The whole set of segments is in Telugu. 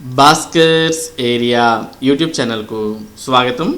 భాస్కర్స్ ఏరియా యూట్యూబ్ ఛానల్కు స్వాగతం.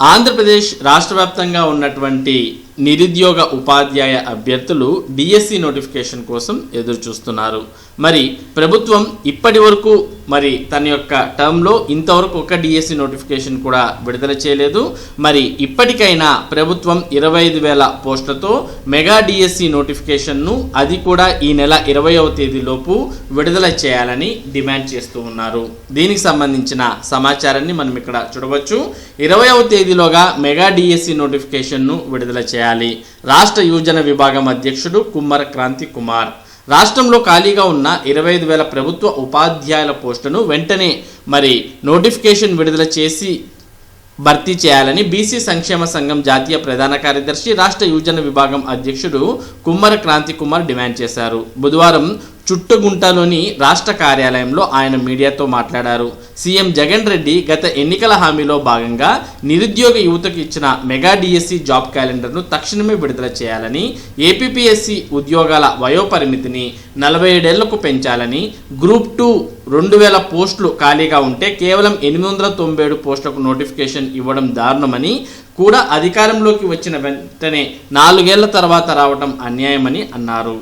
ఆంధ్రప్రదేశ్ రాష్ట్ర వ్యాప్తంగా ఉన్నటువంటి నిరుద్యోగ ఉపాధ్యాయ అభ్యర్థులు డిఎస్సి నోటిఫికేషన్ కోసం ఎదురు చూస్తున్నారు మరి ప్రభుత్వం ఇప్పటి వరకు మరి తన యొక్క టర్మ్లో ఇంతవరకు ఒక డిఎస్సి నోటిఫికేషన్ కూడా విడుదల చేయలేదు. మరి ఇప్పటికైనా ప్రభుత్వం ఇరవై ఐదు వేల పోస్టులతో మెగా డిఎస్సి నోటిఫికేషన్ను అది కూడా ఈ నెల ఇరవైవ తేదీలోపు విడుదల చేయాలని డిమాండ్ చేస్తూ ఉన్నారు. దీనికి సంబంధించిన సమాచారాన్ని మనం ఇక్కడ చూడవచ్చు. ఇరవైవ తేదీలోగా మెగా డిఎస్సి నోటిఫికేషన్ను విడుదల చేయాలి. రాష్ట్ర యువజన విభాగం అధ్యక్షుడు కుమ్మర క్రాంతి కుమార్. రాష్ట్రంలో ఖాళీగా ఉన్న ఇరవై ఐదు వేల ప్రభుత్వ ఉపాధ్యాయుల పోస్టును వెంటనే మరి నోటిఫికేషన్ విడుదల చేసి భర్తీ చేయాలని బీసీ సంక్షేమ సంఘం జాతీయ ప్రధాన కార్యదర్శి రాష్ట్ర యువజన విభాగం అధ్యక్షుడు కుమ్మర క్రాంతి కుమార్ డిమాండ్ చేశారు. బుధవారం చుట్టుగుంటలోని రాష్ట్ర కార్యాలయంలో ఆయన మీడియాతో మాట్లాడారు. సీఎం జగన్ రెడ్డి గత ఎన్నికల హామీలో భాగంగా నిరుద్యోగ యువతకు ఇచ్చిన మెగా డిఎస్సి జాబ్ క్యాలెండర్ను తక్షణమే విడుదల చేయాలని ఏపీపీఎస్సి ఉద్యోగాల వయోపరిమితిని నలభై ఏడేళ్ళకు పెంచాలని గ్రూప్ టూ రెండు వేల పోస్టులు ఖాళీగా ఉంటే కేవలం ఎనిమిది వందల తొంభై ఏడు పోస్టులకు నోటిఫికేషన్ ఇవ్వడం దారుణమని కూడా అధికారంలోకి వచ్చిన వెంటనే నాలుగేళ్ళ తర్వాత రావడం అన్యాయమని అన్నారు.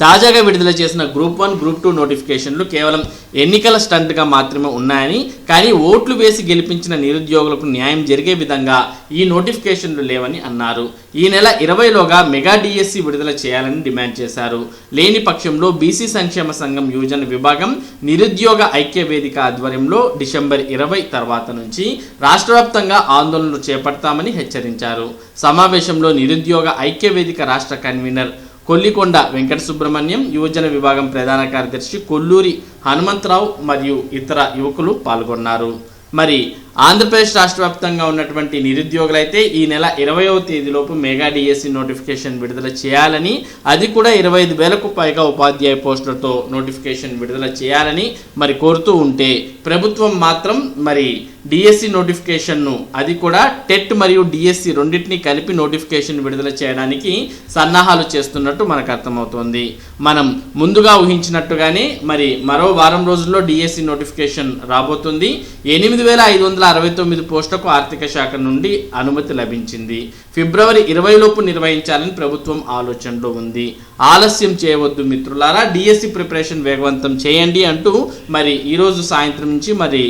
తాజాగా విడుదల చేసిన గ్రూప్ వన్ గ్రూప్ టూ నోటిఫికేషన్లు కేవలం ఎన్నికల స్టంట్గా మాత్రమే ఉన్నాయని కానీ ఓట్లు వేసి గెలిపించిన నిరుద్యోగులకు న్యాయం జరిగే విధంగా ఈ నోటిఫికేషన్లు లేవని అన్నారు. ఈ నెల ఇరవైలోగా మెగా డిఎస్సి విడుదల చేయాలని డిమాండ్ చేశారు. లేని పక్షంలో బీసీ సంక్షేమ సంఘం యువజన విభాగం నిరుద్యోగ ఐక్య వేదిక ఆధ్వర్యంలో డిసెంబర్ ఇరవై తర్వాత నుంచి రాష్ట్రవ్యాప్తంగా ఆందోళనలు చేపడతామని హెచ్చరించారు. సమావేశంలో నిరుద్యోగ ఐక్య వేదిక రాష్ట్ర కన్వీనర్ కొల్లికొండ వెంకట సుబ్రహ్మణ్యం యువజన విభాగం ప్రధాన కార్యదర్శి కొల్లూరి హనుమంతరావు మరియు ఇతర యువకులు పాల్గొన్నారు. మరి ఆంధ్రప్రదేశ్ రాష్ట్ర వ్యాప్తంగా ఉన్నటువంటి నిరుద్యోగులైతే ఈ నెల ఇరవయవ తేదీలోపు మెగా డిఎస్సి నోటిఫికేషన్ విడుదల చేయాలని అది కూడా ఇరవై ఐదు వేలకు పైగా ఉపాధ్యాయ పోస్టులతో నోటిఫికేషన్ విడుదల చేయాలని మరి కోరుతూ ఉంటే ప్రభుత్వం మాత్రం మరి డిఎస్సి నోటిఫికేషన్ను అది కూడా టెట్ మరియు డిఎస్సి రెండింటిని కలిపి నోటిఫికేషన్ విడుదల చేయడానికి సన్నాహాలు చేస్తున్నట్టు మనకు అర్థమవుతోంది. మనం ముందుగా ఊహించినట్టుగానే మరి మరో వారం రోజుల్లో డిఎస్సి నోటిఫికేషన్ రాబోతుంది. ఎనిమిది వేల ఐదు వందల అరవై తొమ్మిది పోస్టులకు ఆర్థిక శాఖ నుండి అనుమతి లభించింది. ఫిబ్రవరి ఇరవై లోపు నిర్వహించాలని ప్రభుత్వం ఆలోచనలో ఉంది. ఆలస్యం చేయవద్దు మిత్రులారా డిఎస్సి ప్రిపరేషన్ వేగవంతం చేయండి అంటూ మరి ఈరోజు సాయంత్రం నుంచి మరి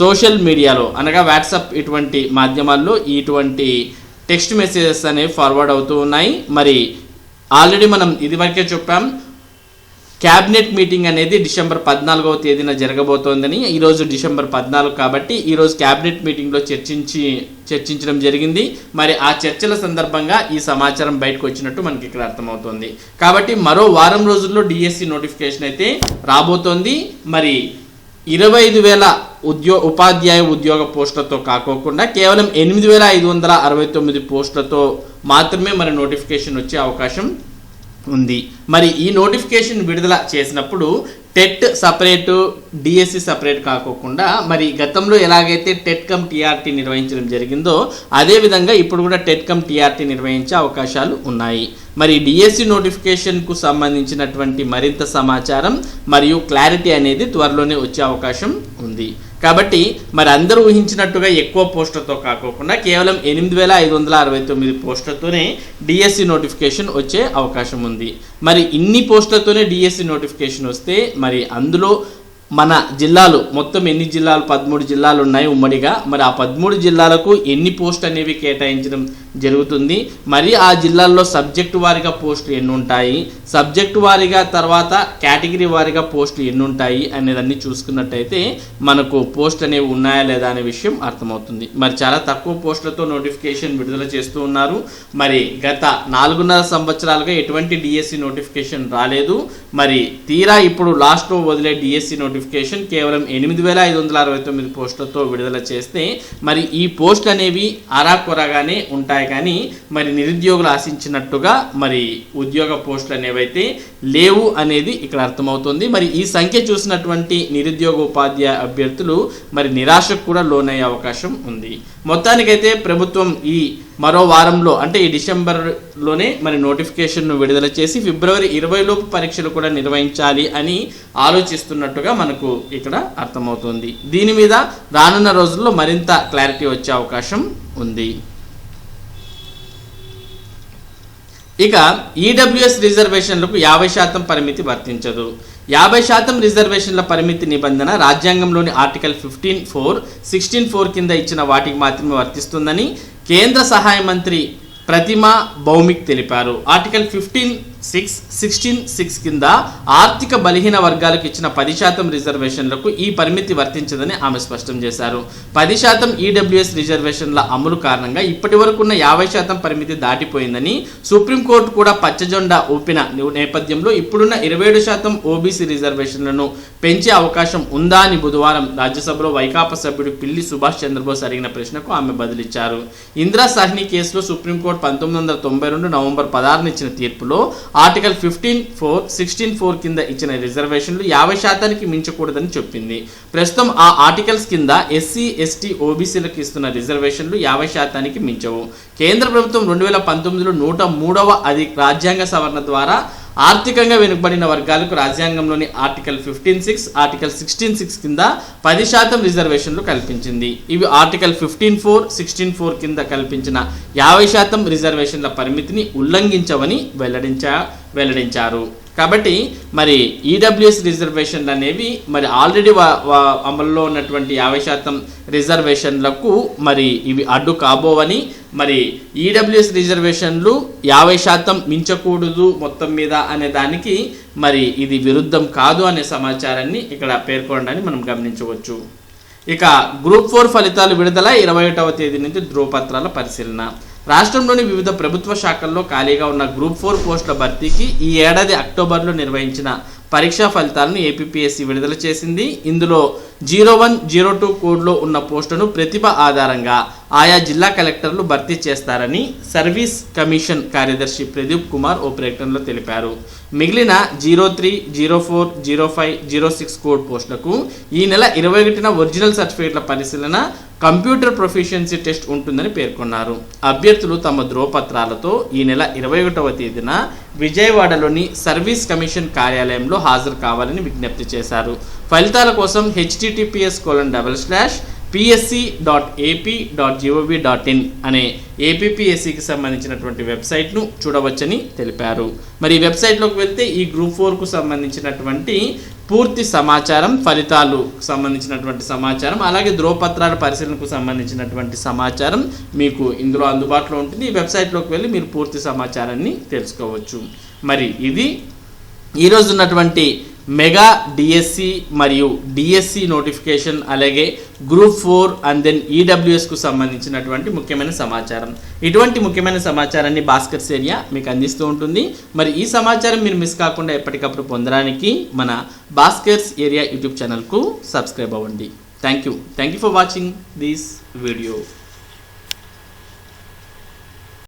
సోషల్ మీడియాలో అనగా వాట్సాప్ ఇటువంటి మాధ్యమాల్లో ఇటువంటి టెక్స్ట్ మెసేజెస్ అనేవి ఫార్వర్డ్ అవుతూ ఉన్నాయి. మరి ఆల్రెడీ మనం ఇదివరకే చెప్పాం క్యాబినెట్ మీటింగ్ అనేది డిసెంబర్ పద్నాలుగవ తేదీన జరగబోతోందని ఈరోజు డిసెంబర్ పద్నాలుగు కాబట్టి ఈరోజు క్యాబినెట్ మీటింగ్లో చర్చించి చర్చించడం జరిగింది. మరి ఆ చర్చల సందర్భంగా ఈ సమాచారం బయటకు వచ్చినట్టు మనకి ఇక్కడ అర్థమవుతోంది. కాబట్టి మరో వారం రోజుల్లో డిఎస్సి నోటిఫికేషన్ అయితే రాబోతోంది. మరి ఇరవై ఐదు వేల ఉద్యో ఉపాధ్యాయ ఉద్యోగ పోస్టులతో కాకోకుండా కేవలం ఎనిమిది వేల ఐదు వందల అరవై తొమ్మిది పోస్టులతో మాత్రమే మరి నోటిఫికేషన్ వచ్చే అవకాశం ఉంది. మరి ఈ నోటిఫికేషన్ విడుదల చేసినప్పుడు టెట్ సపరేటు డిఎస్సి సపరేట్ కాకోకుండా మరి గతంలో ఎలాగైతే టెట్ కమ్ టీఆర్టీ నిర్వహించడం జరిగిందో అదేవిధంగా ఇప్పుడు కూడా టెట్ కమ్ టీఆర్టీ నిర్వహించే అవకాశాలు ఉన్నాయి. మరి డిఎస్సి నోటిఫికేషన్కు సంబంధించినటువంటి మరింత సమాచారం మరియు క్లారిటీ అనేది త్వరలోనే వచ్చే అవకాశం ఉంది. కాబట్టి మరి అందరూ ఊహించినట్టుగా ఎక్కువ పోస్టులతో కాకోకుండా కేవలం ఎనిమిది వేల ఐదు వందల అరవై తొమ్మిది పోస్టులతోనే డిఎస్సి నోటిఫికేషన్ వచ్చే అవకాశం ఉంది. మరి ఇన్ని పోస్టులతోనే డిఎస్సి నోటిఫికేషన్ వస్తే మరి అందులో మన జిల్లాలు మొత్తం ఎన్ని జిల్లాలు? పదమూడు జిల్లాలు ఉన్నాయి ఉమ్మడిగా. మరి ఆ పదమూడు జిల్లాలకు ఎన్ని పోస్ట్ అనేవి కేటాయించడం జరుగుతుంది. మరి ఆ జిల్లాల్లో సబ్జెక్టు వారిగా పోస్టులు ఎన్ని ఉంటాయి సబ్జెక్టు వారిగా తర్వాత కేటగిరీ వారిగా పోస్టులు ఎన్ని ఉంటాయి అనేదాన్ని చూసుకున్నట్టయితే మనకు పోస్ట్ అనేవి ఉన్నాయా లేదా అనే విషయం అర్థమవుతుంది. మరి చాలా తక్కువ పోస్టులతో నోటిఫికేషన్ విడుదల చేస్తూ ఉన్నారు. మరి గత నాలుగున్నర సంవత్సరాలుగా ఎటువంటి డిఎస్సి నోటిఫికేషన్ రాలేదు. మరి తీరా ఇప్పుడు లాస్ట్లో వదిలే డిఎస్సి నోటిఫికేషన్ కేవలం ఎనిమిది వేల ఐదు వందల అరవై తొమ్మిది పోస్టులతో విడుదల చేస్తే మరి ఈ పోస్ట్ అనేవి అరాకొరగానే ఉంటాయి ఉన్నాయి కానీ మరి నిరుద్యోగులు ఆశించినట్టుగా మరి ఉద్యోగ పోస్టులు అనేవైతే లేవు అనేది ఇక్కడ అర్థమవుతుంది. మరి ఈ సంఖ్య చూసినటువంటి నిరుద్యోగ ఉపాధ్యాయ అభ్యర్థులు మరి నిరాశకు కూడా లోనయ్యే అవకాశం ఉంది. మొత్తానికైతే ప్రభుత్వం ఈ మరో వారంలో అంటే ఈ డిసెంబర్లోనే మరి నోటిఫికేషన్ను విడుదల చేసి ఫిబ్రవరి ఇరవై లోపు పరీక్షలు కూడా నిర్వహించాలి అని ఆలోచిస్తున్నట్టుగా మనకు ఇక్కడ అర్థమవుతుంది. దీని మీద రానున్న రోజుల్లో మరింత క్లారిటీ వచ్చే అవకాశం ఉంది. ఇక ఈడబ్ల్యూఎస్ రిజర్వేషన్లకు యాభై శాతం పరిమితి వర్తించదు. యాభై శాతం రిజర్వేషన్ల పరిమితి నిబంధన రాజ్యాంగంలోని article fifteen four sixteen four కింద ఇచ్చిన వాటికి మాత్రమే వర్తిస్తుందని కేంద్ర సహాయ మంత్రి ప్రతిమా భౌమిక్ తెలిపారు. Article fifteen six sixteen six కింద ఆర్థిక బలహీన వర్గాలకు ఇచ్చిన పది శాతం రిజర్వేషన్లకు ఈ పరిమితి వర్తించదని ఆమె స్పష్టం చేశారు. పది శాతం ఈడబ్ల్యూఎస్ రిజర్వేషన్ల అమలు కారణంగా ఇప్పటి వరకు ఉన్న యాభై శాతం పరిమితి దాటిపోయిందని సుప్రీంకోర్టు కూడా పచ్చజెండా ఊపిన నేపథ్యంలో ఇప్పుడున్న ఇరవై ఏడు శాతం ఓబీసీ రిజర్వేషన్లను పెంచే అవకాశం ఉందా అని బుధవారం రాజ్యసభలో వైకాపా సభ్యుడు పిల్లి సుభాష్ చంద్రబోస్ అడిగిన ప్రశ్నకు ఆమె బదిలిచ్చారు. ఇందిరా సాహ్ని కేసులో సుప్రీంకోర్టు పంతొమ్మిది వందల తొంభై రెండు నవంబర్ పదహారున ఇచ్చిన తీర్పులో article fifteen four sixteen four కింద ఇచ్చిన రిజర్వేషన్లు యాభై శాతానికి మించకూడదని చెప్పింది. ప్రస్తుతం ఆ ఆర్టికల్స్ కింద ఎస్సీ ఎస్టీ ఓబీసీలకు ఇస్తున్న రిజర్వేషన్లు యాభై శాతానికి మించవు. కేంద్ర ప్రభుత్వం రెండు వేల పంతొమ్మిదిలో నూట మూడవ అది రాజ్యాంగ సవరణ ద్వారా ఆర్థికంగా వెనుకబడిన వర్గాలకు రాజ్యాంగంలోని article fifteen six article sixteen six కింద పది శాతం రిజర్వేషన్లు కల్పించింది. ఇవి article fifteen four sixteen four కింద కల్పించిన యాభై శాతం రిజర్వేషన్ల పరిమితిని ఉల్లంఘించవని వెల్లడించా వెల్లడించారు. కాబట్టి మరి ఈడబ్ల్యూఎస్ రిజర్వేషన్లు అనేవి మరి ఆల్రెడీ అమల్లో ఉన్నటువంటి యాభై శాతం రిజర్వేషన్లకు మరి ఇవి అడ్డు కాబోవని మరి ఈడబ్ల్యూఎస్ రిజర్వేషన్లు యాభై శాతం మించకూడదు మొత్తం మీద అనే దానికి మరి ఇది విరుద్ధం కాదు అనే సమాచారాన్ని ఇక్కడ పేర్కొనడాన్ని మనం గమనించవచ్చు. ఇక గ్రూప్ ఫోర్ ఫలితాలు విడుదల ఇరవై ఒకటవ తేదీ నుంచి ధ్రువపత్రాల పరిశీలన. రాష్ట్రంలోని వివిధ ప్రభుత్వ శాఖల్లో ఖాళీగా ఉన్న గ్రూప్ ఫోర్ పోస్టుల భర్తీకి ఈ ఏడాది అక్టోబర్లో నిర్వహించిన పరీక్షా ఫలితాలను ఏపీపీఎస్సీ విడుదల చేసింది. ఇందులో జీరో వన్ జీరో టూ కోడ్లో ఉన్న పోస్టును ప్రతిభ ఆధారంగా ఆయా జిల్లా కలెక్టర్లు భర్తీ చేస్తారని సర్వీస్ కమిషన్ కార్యదర్శి ప్రదీప్ కుమార్ ఓ ప్రకటనలో తెలిపారు. మిగిలిన zero three zero four zero five zero six code పోస్టులకు ఈ నెల ఇరవై ఒకటిన ఒరిజినల్ సర్టిఫికేట్ల పరిశీలన కంప్యూటర్ ప్రొఫిషియన్సీ టెస్ట్ ఉంటుందని పేర్కొన్నారు. అభ్యర్థులు తమ ధ్రువపత్రాలతో ఈ నెల ఇరవై ఒకటవ తేదీన విజయవాడలోని సర్వీస్ కమిషన్ కార్యాలయంలో హాజరు కావాలని విజ్ఞప్తి చేశారు. ఫలితాల కోసం HTTPS colon double slash PSC dot AP dot GOV dot in అనే ఏపీపీఎస్సికి సంబంధించినటువంటి వెబ్సైట్ను చూడవచ్చని తెలిపారు. మరి ఈ వెబ్సైట్లోకి వెళ్తే ఈ గ్రూప్ ఫోర్కు సంబంధించినటువంటి పూర్తి సమాచారం ఫలితాలు సంబంధించినటువంటి సమాచారం అలాగే ధ్రువపత్రాల పరిశీలనకు సంబంధించినటువంటి సమాచారం మీకు ఇందులో అందుబాటులో ఉంటుంది. ఈ వెబ్సైట్లోకి వెళ్ళి మీరు పూర్తి సమాచారాన్ని తెలుసుకోవచ్చు. మరి ఇది ఈరోజు ఉన్నటువంటి మెగా డిఎస్సి మరియు డిఎస్సి నోటిఫికేషన్ అలాగే గ్రూప్ ఫోర్ అండ్ దెన్ ఈడబ్ల్యూఎస్కు సంబంధించినటువంటి ముఖ్యమైన సమాచారం. ఇటువంటి ముఖ్యమైన సమాచారాన్ని భాస్కర్స్ ఏరియా మీకు అందిస్తూ ఉంటుంది. మరి ఈ సమాచారం మీరు మిస్ కాకుండా ఎప్పటికప్పుడు పొందడానికి మన భాస్కర్స్ ఏరియా యూట్యూబ్ ఛానల్కు సబ్స్క్రైబ్ అవ్వండి. Thank you thank you for watching this video